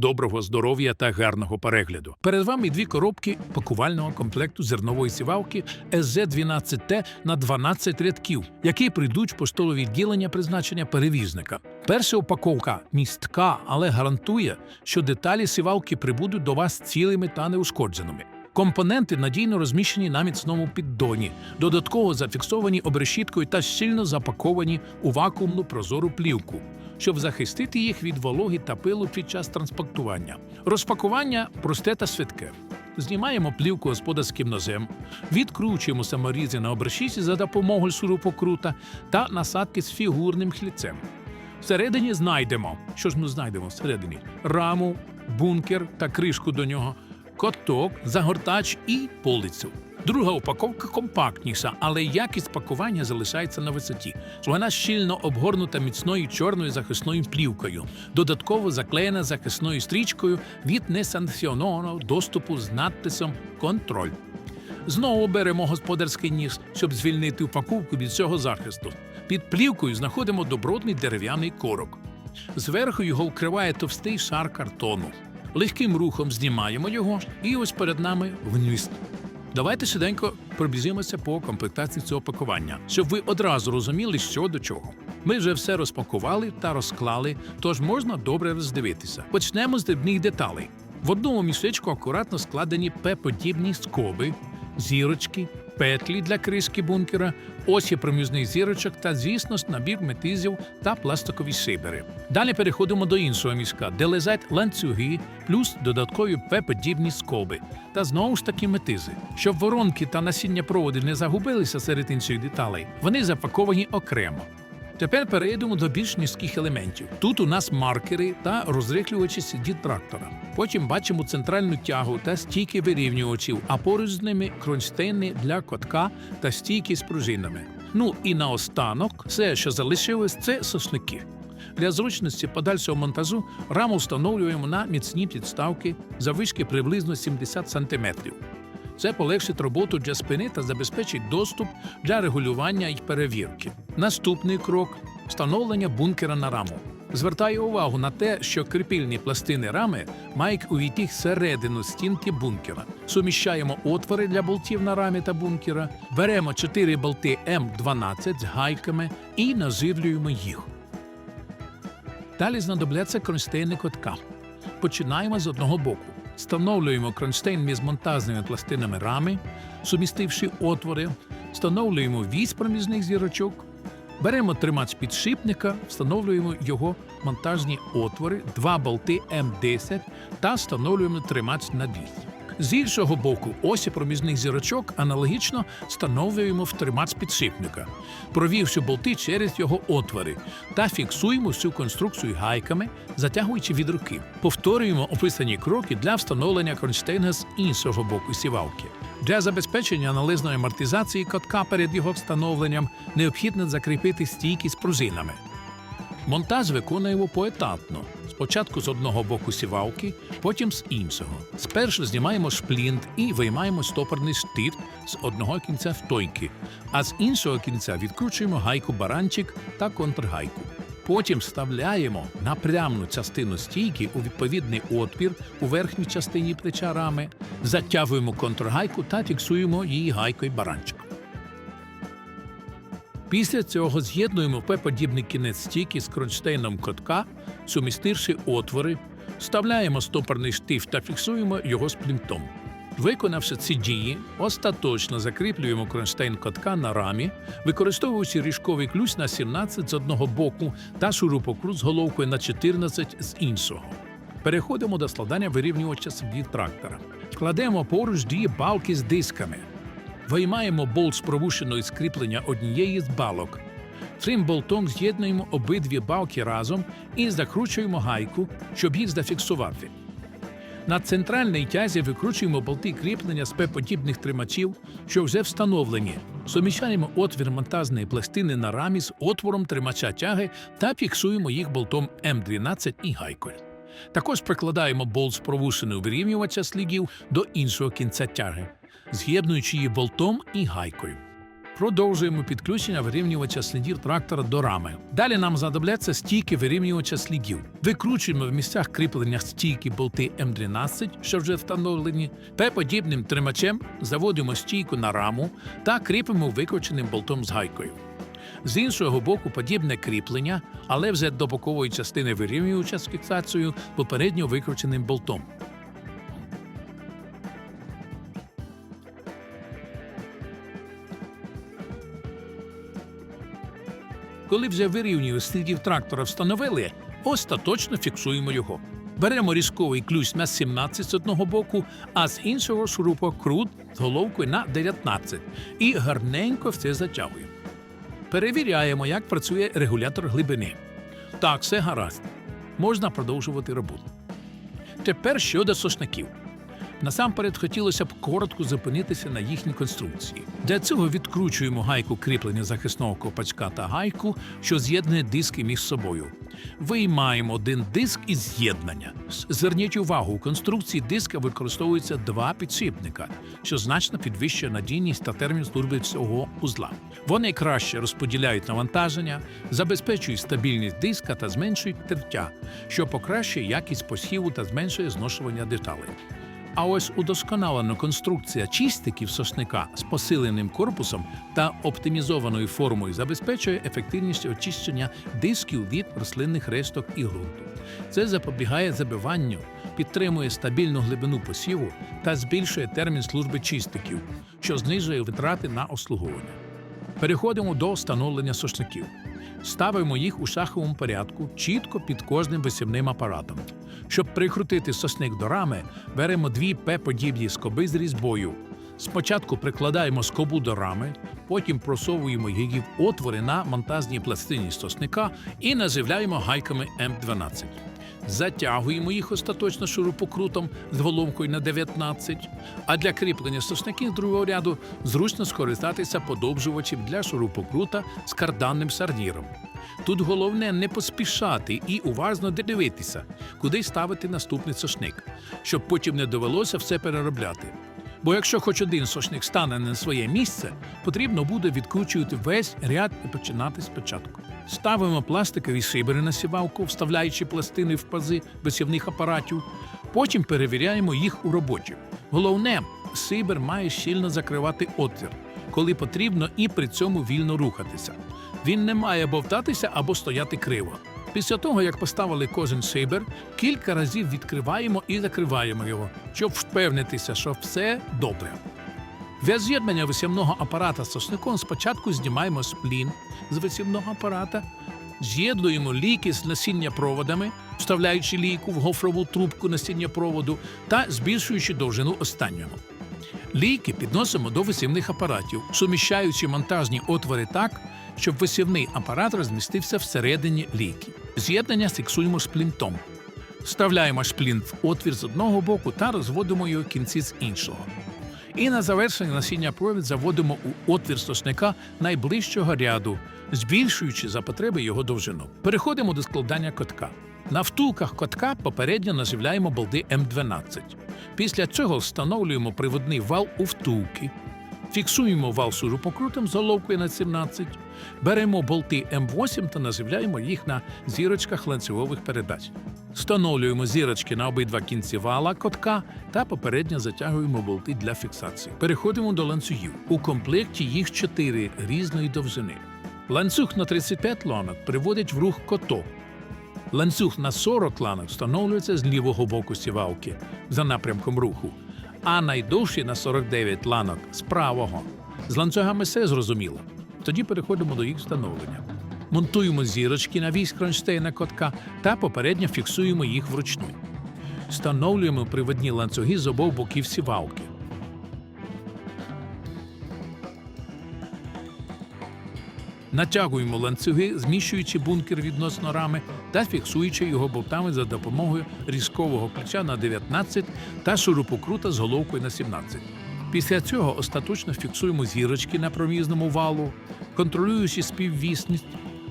Доброго здоров'я та гарного перегляду. Перед вами дві коробки пакувального комплекту зернової сівалки СЗ-12Т на 12 рядків, які прийдуть в поштове відділення призначення перевізника. Перша упаковка містка, але гарантує, що деталі сівалки прибудуть до вас цілими та неушкодженими. Компоненти надійно розміщені на міцному піддоні, додатково зафіксовані обрешіткою та щільно запаковані у вакуумну прозору плівку, щоб захистити їх від вологи та пилу під час транспортування. Розпакування просте та швидке. Знімаємо плівку господарським ножем, відкручуємо саморізи на обрешіті за допомогою шурупокрута та насадки з фігурним хліцем. Всередині знайдемо, що ж ми знайдемо всередині? Раму, бункер та кришку до нього, коток, загортач і полицю. Друга упаковка компактніша, але якість пакування залишається на висоті. Вона щільно обгорнута міцною чорною захисною плівкою, додатково заклеєна захисною стрічкою від несанкціонованого доступу з надписом Контроль. Знову беремо господарський ніж, щоб звільнити упаковку від цього захисту. Під плівкою знаходимо добротний дерев'яний корок. Зверху його вкриває товстий шар картону. Легким рухом знімаємо його, і ось перед нами вниз. Давайте швиденько пробіжимося по комплектації цього пакування, щоб ви одразу розуміли, що до чого. Ми вже все розпакували та розклали, тож можна добре роздивитися. Почнемо з дрібних деталей. В одному мішечку акуратно складені П-подібні скоби, зірочки, петлі для кришки бункера, осі проміжних зірочок та, звісно набір метизів та пластикові шибери. Далі переходимо до іншого мішка, де лежать ланцюги, плюс додаткові П-подібні скоби. Та знову ж таки метизи. Щоб воронки та насіння проводи не загубилися серед інших деталей, вони запаковані окремо. Тепер перейдемо до більш низьких елементів. Тут у нас маркери та розрихлювачі сидіт трактора. Потім бачимо центральну тягу та стійки вирівнювачів, а поруч з ними кронштейни для котка та стійки з пружинами. Ну і наостанок, все, що залишилось, це сошники. Для зручності подальшого монтажу раму встановлюємо на міцні підставки завишки приблизно 70 см. Це полегшить роботу для спини та забезпечить доступ для регулювання і перевірки. Наступний крок встановлення бункера на раму. Звертаю увагу на те, що кріпільні пластини рами мають увійти всередину стінки бункера. Суміщаємо отвори для болтів на рамі та бункера, беремо 4 болти М12 з гайками і наживлюємо їх. Далі знадобляться кронштейни котка. Починаємо з одного боку. Встановлюємо кронштейн між монтажними пластинами рами, сумістивши отвори, встановлюємо вісь проміжних зірочок, беремо тримач підшипника, встановлюємо його монтажні отвори, два болти М10 та встановлюємо тримач на вісь. З іншого боку, осі проміжних зірочок аналогічно встановлюємо в тримач підшипника, провівши болти через його отвори, та фіксуємо всю конструкцію гайками, затягуючи від руки. Повторюємо описані кроки для встановлення кронштейна з іншого боку сівалки. Для забезпечення належної амортизації котка перед його встановленням необхідно закріпити стійки з пружинами. Монтаж виконуємо поетапно. Спочатку з одного боку сівалки, потім з іншого. Спершу знімаємо шплінт і виймаємо стопорний штит з одного кінця втойки, а з іншого кінця відкручуємо гайку баранчик та контргайку. Потім вставляємо напрямну частину стійки у відповідний отвір у верхній частині плеча рами, затягуємо контргайку та фіксуємо її гайкою баранчиком. Після цього з'єднуємо П-подібний кінець стійки з кронштейном котка, сумістивши отвори, вставляємо стопорний штифт та фіксуємо його з плінтом. Виконавши ці дії, остаточно закріплюємо кронштейн котка на рамі, використовуючи ріжковий ключ на 17 з одного боку та шурупокрут з головкою на 14 з іншого. Переходимо до складання вирівнювача сидіт трактора. Кладемо поруч дві балки з дисками. Виймаємо болт з пробушеної скріплення однієї з балок. Цим болтом з'єднуємо обидві балки разом і закручуємо гайку, щоб їх зафіксувати. На центральній тязі викручуємо болти кріплення з П-подібних тримачів, що вже встановлені. Суміщаємо отвір монтажної пластини на рамі з отвором тримача тяги та фіксуємо їх болтом М12 і гайкою. Також прикладаємо болт з провушеною вирівнювача слідів до іншого кінця тяги, з'єднуючи її болтом і гайкою. Продовжуємо підключення вирівнювача слідів трактора до рами. Далі нам знадобляться стійки вирівнювача слідів. Викручуємо в місцях кріплення стійки болти М12, що вже встановлені. П-подібним тримачем заводимо стійку на раму та кріпимо викрученим болтом з гайкою. З іншого боку, подібне кріплення, але вже до бокової частини вирівнювача з фіксацією попередньо викрученим болтом. Коли вже вирівнюю слідів трактора встановили, остаточно фіксуємо його. Беремо різковий ключ на 17 з одного боку, а з іншого шурупокрут з головкою на 19 і гарненько все затягуємо. Перевіряємо, як працює регулятор глибини. Так, все гаразд. Можна продовжувати роботу. Тепер щодо сошників. Насамперед хотілося б коротко зупинитися на їхній конструкції. Для цього відкручуємо гайку кріплення захисного ковпачка та гайку, що з'єднує диски між собою. Виймаємо один диск із з'єднання. Зверніть увагу, у конструкції диска використовуються два підшипника, що значно підвищує надійність та термін служби цього узла. Вони краще розподіляють навантаження, забезпечують стабільність диска та зменшують тертя, що покращує якість посіву та зменшує зношування деталей. А ось удосконалена конструкція чистиків сосника з посиленим корпусом та оптимізованою формою забезпечує ефективність очищення дисків від рослинних ресток і ґрунту. Це запобігає забиванню, підтримує стабільну глибину посіву та збільшує термін служби чистиків, що знижує витрати на обслуговування. Переходимо до встановлення сошників. Ставимо їх у шаховому порядку чітко під кожним висівним апаратом. Щоб прикрутити сосник до рами, беремо дві П-подібні скоби з різьбою. Спочатку прикладаємо скобу до рами, потім просовуємо її в отвори на монтажній пластині сосника і наживляємо гайками М12. Затягуємо їх остаточно шурупокрутом з головкою на 19, а для кріплення сосників другого ряду зручно скористатися подовжувачем для шурупокрута з карданним сарніром. Тут головне не поспішати і уважно дивитися, куди ставити наступний сошник, щоб потім не довелося все переробляти. Бо якщо хоч один сошник стане на своє місце, потрібно буде відкручувати весь ряд і починати спочатку. Ставимо пластикові шибери на сівалку, вставляючи пластини в пази висівних апаратів. Потім перевіряємо їх у роботі. Головне, шибер має щільно закривати отвір, коли потрібно, і при цьому вільно рухатися. Він не має бовтатися або стояти криво. Після того, як поставили кожен шибер, кілька разів відкриваємо і закриваємо його, щоб впевнитися, що все добре. Для з'єднання висівного апарата з сосником спочатку знімаємо сплін з висівного апарата, з'єднуємо ліки з насіння проводами, вставляючи лійку в гофрову трубку насіння проводу та збільшуючи довжину останнього. Лійки підносимо до висівних апаратів, суміщаючи монтажні отвори так, щоб висівний апарат розмістився всередині лійки. З'єднання фіксуємо шплінтом. Вставляємо шплінт в отвір з одного боку та розводимо його кінці з іншого. І на завершення насіння провід заводимо у отвір сосника найближчого ряду, збільшуючи за потреби його довжину. Переходимо до складання котка. На втулках котка попередньо наживляємо болти М12. Після цього встановлюємо приводний вал у втулки. Фіксуємо вал шурупокрутом з головкою на 17, беремо болти М8 та наживляємо їх на зірочках ланцюгових передач. Встановлюємо зірочки на обидва кінці вала котка та попередньо затягуємо болти для фіксації. Переходимо до ланцюгів. У комплекті їх 4 різної довжини. Ланцюг на 35 ланок приводить в рух коток. Ланцюг на 40 ланок встановлюється з лівого боку сівалки за напрямком руху, а найдовший на 49 ланок з правого. З ланцюгами все зрозуміло. Тоді переходимо до їх встановлення. Монтуємо зірочки на вісь кронштейна котка та попередньо фіксуємо їх вручну. Встановлюємо приводні ланцюги з обох боків сівалки. Натягуємо ланцюги, зміщуючи бункер відносно рами та фіксуючи його болтами за допомогою різкового ключа на 19 та шурупокрута з головкою на 17. Після цього остаточно фіксуємо зірочки на промізному валу, контролюючи співвісність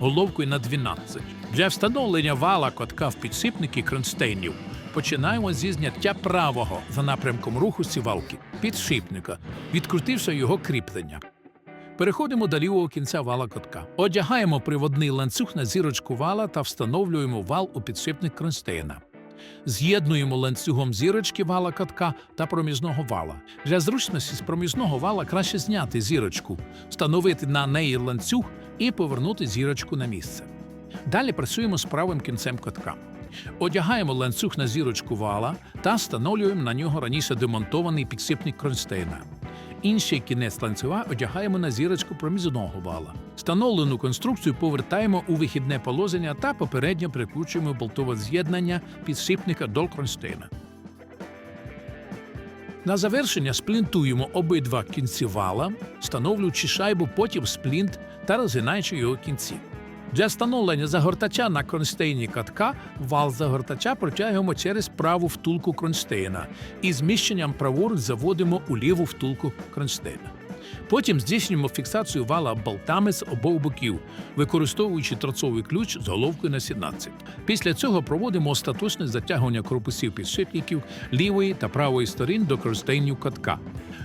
головкою на 12. Для встановлення вала котка в підсипники кронштейнів починаємо зі зняття правого за напрямком руху сівалки підшипника, відкрутивши його кріплення. Переходимо до лівого кінця вала котка. Одягаємо приводний ланцюг на зірочку вала та встановлюємо вал у підшипник кронштейна. З'єднуємо ланцюгом зірочки вала катка та проміжного вала. Для зручності з проміжного вала краще зняти зірочку, встановити на неї ланцюг і повернути зірочку на місце. Далі працюємо з правим кінцем катка. Одягаємо ланцюг на зірочку вала та встановлюємо на нього раніше демонтований підсипник кронштейна. Інший кінець ланцюга одягаємо на зірочку промізного вала. Встановлену конструкцію повертаємо у вихідне положення та попередньо прикручуємо болтове з'єднання підшипника до кронштейна. На завершення сплінтуємо обидва кінці вала, встановлюючи шайбу потім сплінт та розгинаючи його кінці. Для встановлення загортача на кронштейні катка вал загортача протягуємо через праву втулку кронштейна і зміщенням праворуч заводимо у ліву втулку кронштейна. Потім здійснюємо фіксацію вала болтами з обох боків, використовуючи торцовий ключ з головкою на 17. Після цього проводимо остаточне затягування корпусів підшипників лівої та правої сторін до кронштейнів катка.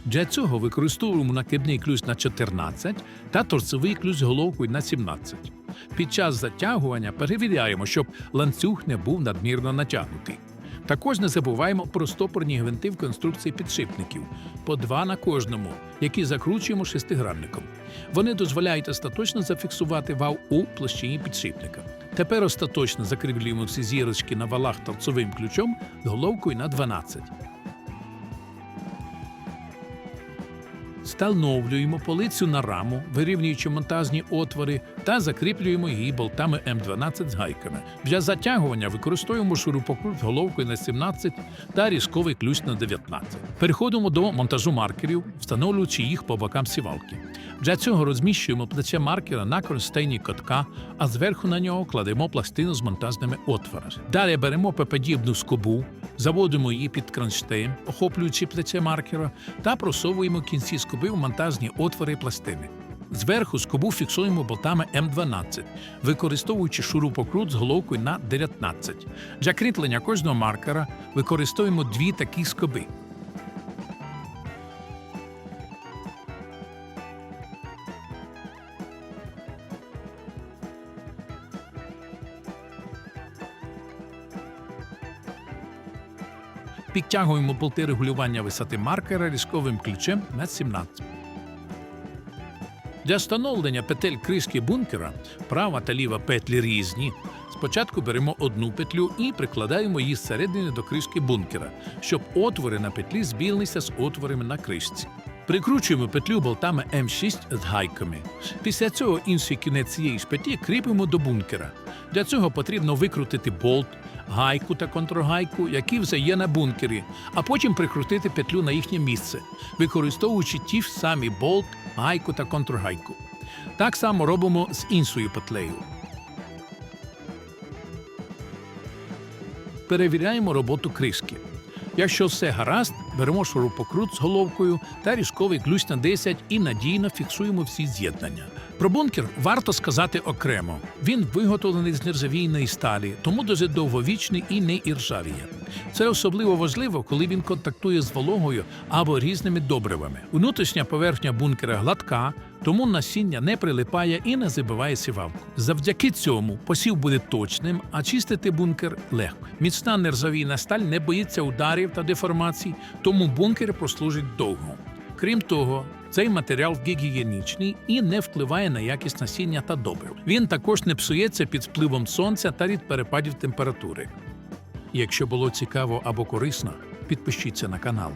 Для цього використовуємо накидний ключ на 14 та торцевий ключ з головкою на 17. Під час затягування перевіряємо, щоб ланцюг не був надмірно натягнутий. Також не забуваємо про стопорні гвинти в конструкції підшипників по два на кожному, які закручуємо шестигранником. Вони дозволяють остаточно зафіксувати вал у площині підшипника. Тепер остаточно закріплюємо всі зірочки на валах торцовим ключом головкою на 12. Встановлюємо полицю на раму, вирівнюючи монтажні отвори, та закріплюємо її болтами М12 з гайками. Для затягування використовуємо шурупокрут головкою на 17 та різковий ключ на 19. Переходимо до монтажу маркерів, встановлюючи їх по бокам сівалки. Для цього розміщуємо плече маркера на кронштейні котка, а зверху на нього кладемо пластину з монтажними отворами. Далі беремо пеподібну скобу, заводимо її під кронштейн, охоплюючи плече маркера, та просовуємо кінці скоби в монтажні отвори пластини. Зверху скобу фіксуємо болтами М12, використовуючи шурупокрут з головкою на 19. Для кріплення кожного маркера використовуємо дві такі скоби. Підтягуємо болти регулювання висоти маркера різковим ключем на 17. Для встановлення петель кришки бункера права та ліва петлі різні. Спочатку беремо одну петлю і прикладаємо її зсередини до кришки бункера, щоб отвори на петлі збіглися з отворами на кришці. Прикручуємо петлю болтами М6 з гайками. Після цього інший кінець цієї ж петлі кріпимо до бункера. Для цього потрібно викрутити болт, гайку та контргайку, які вже є на бункері, а потім прикрутити петлю на їхнє місце, використовуючи ті ж самі болт, гайку та контргайку. Так само робимо з іншою петлею. Перевіряємо роботу кришки. Якщо все гаразд, беремо шурупокрут з головкою та різковий ключ на 10 і надійно фіксуємо всі з'єднання. Про бункер варто сказати окремо. Він виготовлений з нержавійної сталі, тому дуже довговічний і не іржавіє. Це особливо важливо, коли він контактує з вологою або різними добривами. Внутрішня поверхня бункера гладка, тому насіння не прилипає і не забиває сівалку. Завдяки цьому посів буде точним, а чистити бункер легко. Міцна нержавійна сталь не боїться ударів та деформацій, тому бункер прослужить довго. Крім того, цей матеріал гігієнічний і не впливає на якість насіння та добрив. Він також не псується під впливом сонця та від перепадів температури. Якщо було цікаво або корисно, підпишіться на канал.